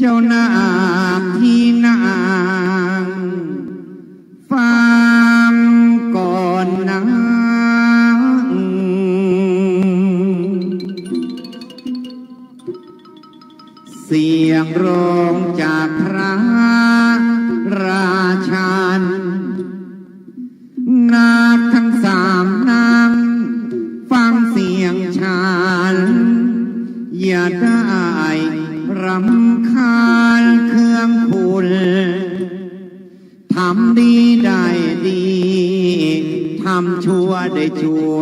เจ้านาที่นางฟังก่อนนะเสียงร้องจากพระราชันนาคทั้งสามนางฟังเสียงฉันอย่าได้ รำคาญเครื่องคุณทำดีได้ดี ทำชั่วได้ชั่ว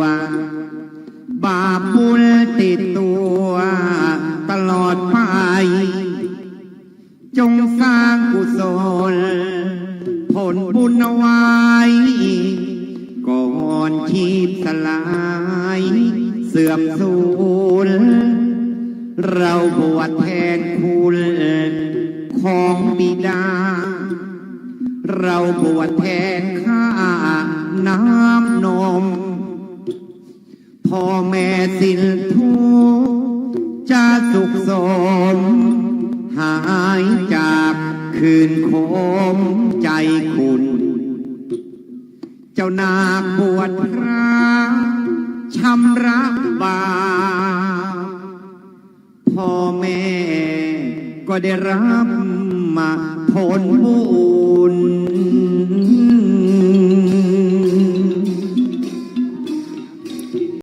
บาปบุญติดตัวตลอดไป จงสร้างกุศล ผลบุญเอาไว้ก่อนชีพสลาย เสื่อมสูญ เราบวชแทนคุณของบิดา เราบวชแทนข้าน้ำนม พ่อแม่สิ้นทุกข์จะสุขสม หายจากคืนคมใจคุณ เจ้านาบวชพระชำระบา พ่อแม่ ก็ได้รับมาผลบุญ